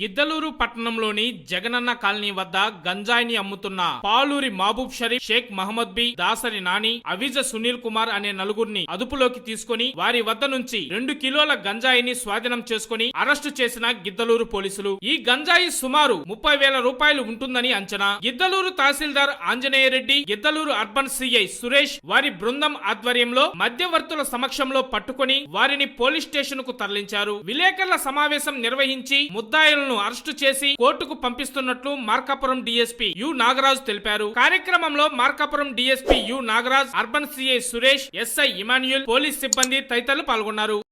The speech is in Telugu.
గిద్దలూరు పట్టణంలోని జగనన్న కాలనీ వద్ద గంజాయిని అమ్ముతున్న పాలూరి మహబూబ్ షరీఫ్ షేక్ మహమ్మద్ బి దాసరి నాని అవిజ సునీల్ కుమార్ అనే నలుగురిని అదుపులోకి తీసుకుని వారి వద్ద నుంచి రెండు కిలోల గంజాయిని స్వాధీనం చేసుకుని అరెస్టు చేసిన గిద్దలూరు పోలీసులు. ఈ గంజాయి సుమారు ముప్పై వేల రూపాయలు ఉంటుందని అంచనా. గిద్దలూరు తహసీల్దార్ ఆంజనేయ రెడ్డి గిద్దలూరు అర్బన్ సిఐ సురేష్ వారి బృందం ఆధ్వర్యంలో మధ్యవర్తుల సమక్షంలో పట్టుకొని వారిని పోలీస్ స్టేషన్కు తరలించారు. విలేకరుల సమావేశం నిర్వహించి ముద్దాయిలను అరెస్టు చేసి కోర్టుకు పంపిస్తున్నట్లు మార్కాపురం డీఎస్పీ యు నాగరాజ్ తెలిపారు. కార్యక్రమంలో Markapuram DSP U Nagaraj urban CI Suresh SI Immanuel police సిబ్బంది తదితరులు పాల్గొన్నారు.